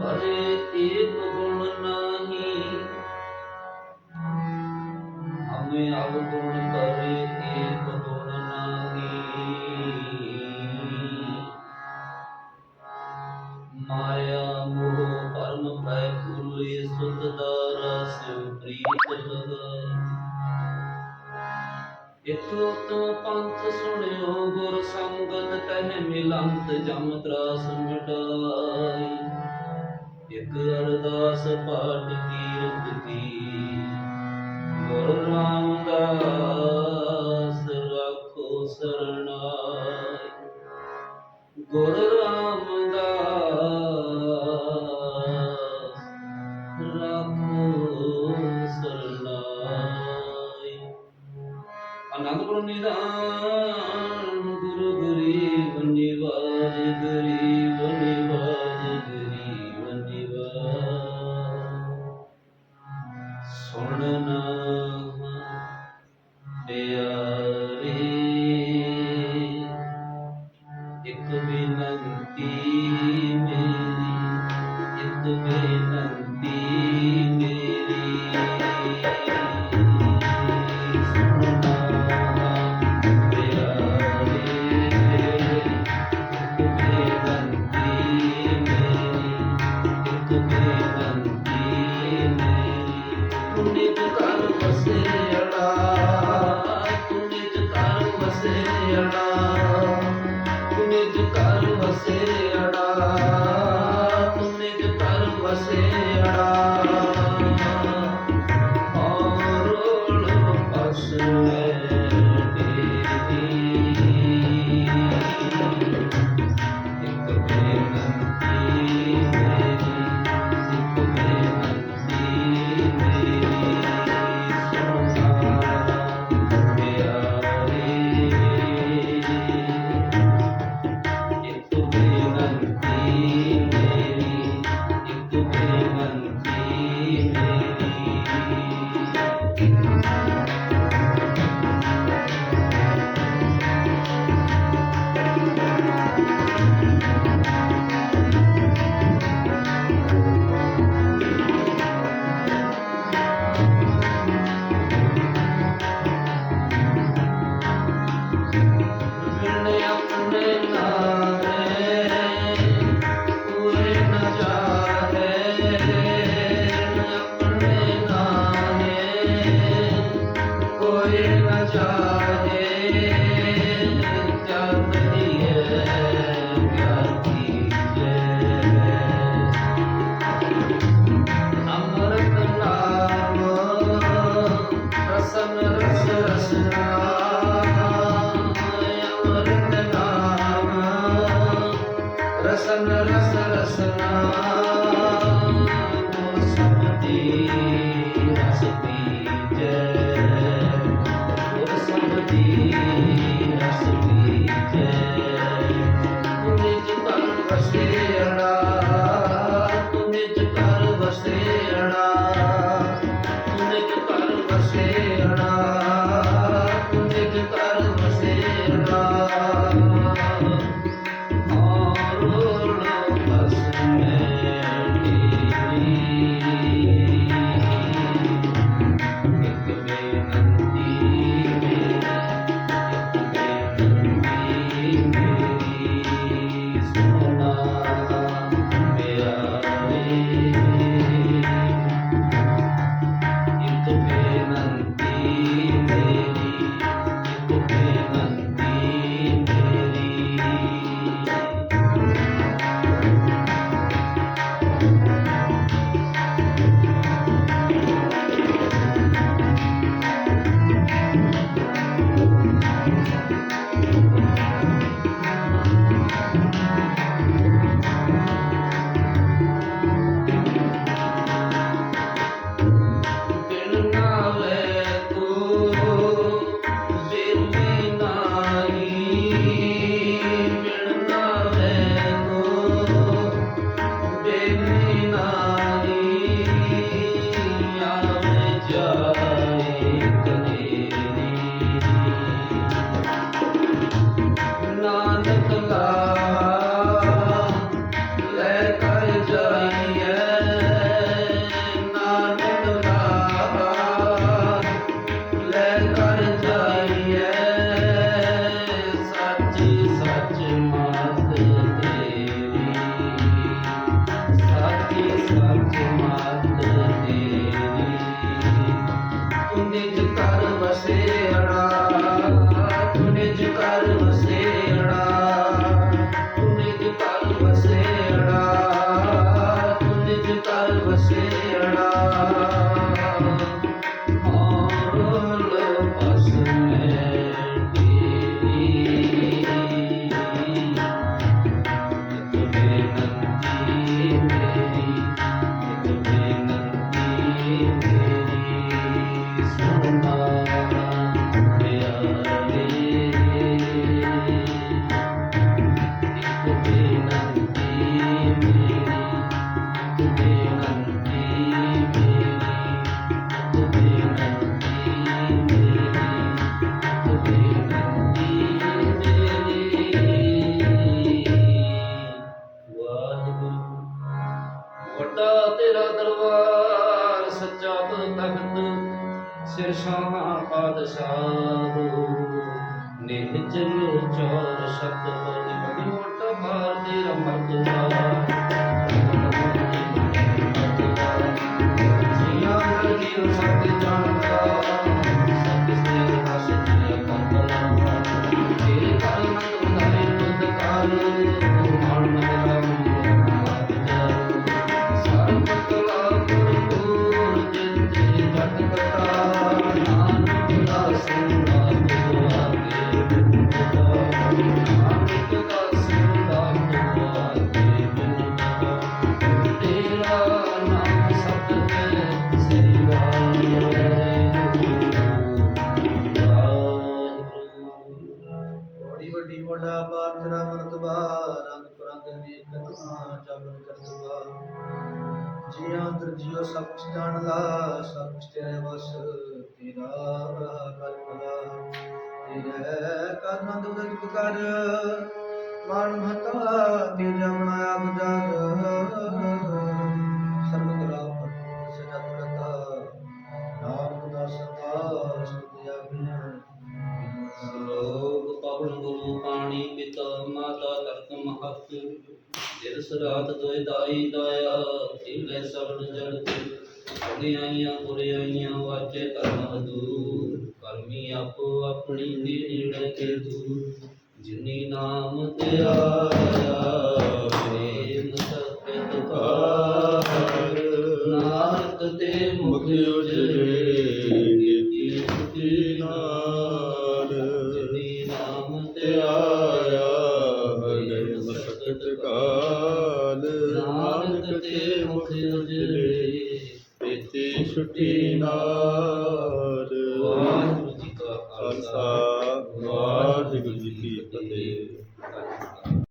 ਪਰੇ ਏਕ ਗੁਣ ਨਾਹੀ। ਹਮੇ ਅਵਗੁਣ ਪਰੇ ਏਕ ਗੁਣ ਨਾਹੀ। ਮਾਇਆ ਮੋਹ ਪਰਮ ਭੈ ਭੁਲੇ ਸੁਧ ਦਾਰਾ ਸਿਉ ਪ੍ਰੀਤ ਲਗਾਈ ਇਤੋ ਤੋ ਪੰਥ ਸੁਣਿਓ, ਗੁਰ ਸੰਗਤ ਤਹਿ ਮਿਲੰਤ, ਜਮ ਤਰਾਸ ਮਿਟਾਈ। ਇਕ ਅਰਦਾਸ ਪਾਠ ਕੀਰਤ ਕੀ ਗੁਰ ਰਾਮਦਾਸ ਰੱਖੋ ਸਰਣਾਈ ਗੁਰ ਅਨੰਦਪੁਰ ਨਿਦਾਨ ਗੁਰੂ ਗਰੀਬ ਨਿਵਾਜ ਗਰੀਬ ਨਿਵਾਜ ਗਰੀਬ ਨਿਵਾਜ। ਸੁਣਨਾ ਪਿਆਰੇ ਕਰ ਰਸ ਰਸਨਾ ਅਮਰਤ ਨਾਮ ਰਸਨ ਰਸ ਰਸਨਾ ਗੁਰ ਕਰ সমাপদ সাধু নির্জন চর শব্দ ਕਥਾ ਜਬਨ ਕਰਤਬਾ ਜੀ ਅੰਦਰ ਜੀਉ ਸਭ ਕੁਛ ਜਾਣਦਾ, ਸਭ ਕੁਛ ਤੇਰੇ ਵਸ ਤੇਰਾ ਕਰਤਬਾ ਤੇਰੇ ਕਰਨੰਦ ਉਦਕ ਕਰ ਮਾਨ ਮਹਤਾ ਤੇ ਜਮਣਾ ਬਜਾਰ ਸਰਬ ਕਲਾ ਸਜਤ ਕਰਤਾ ਨਾਮ ਦਾ ਸਤਾ ਰਾਤ ਦੋਇ ਦਾਈ ਦਾਇਆ ਖੇਲੇ ਸਬਨ ਜਲ ਬੁਰਿਆਈਆਂ ਬੁਰਿਆਈਆਂ ਵਾਚੇ ਕਰਮ ਦੂਰ। ਕਰਮੀ ਆਪੋ ਆਪਣੀ ਦੇ ਨੇੜੇ ਕੇ ਦੂਰ। ਜਿਨੀ ਨਾਮ ਤੇ ਆਇਆ ਪ੍ਰੇਮ ਸਤਿ ਤੁਕਾਰ ਨਾਨਕ ਤੇ ਮੁਖ ਉਜਰੇ ਕੀਤੀ ਸੁਖੀ ਨਾਰ ਜਿਨੀ ਨਾਮ ਤੇ ਆਇਆ Redeemer.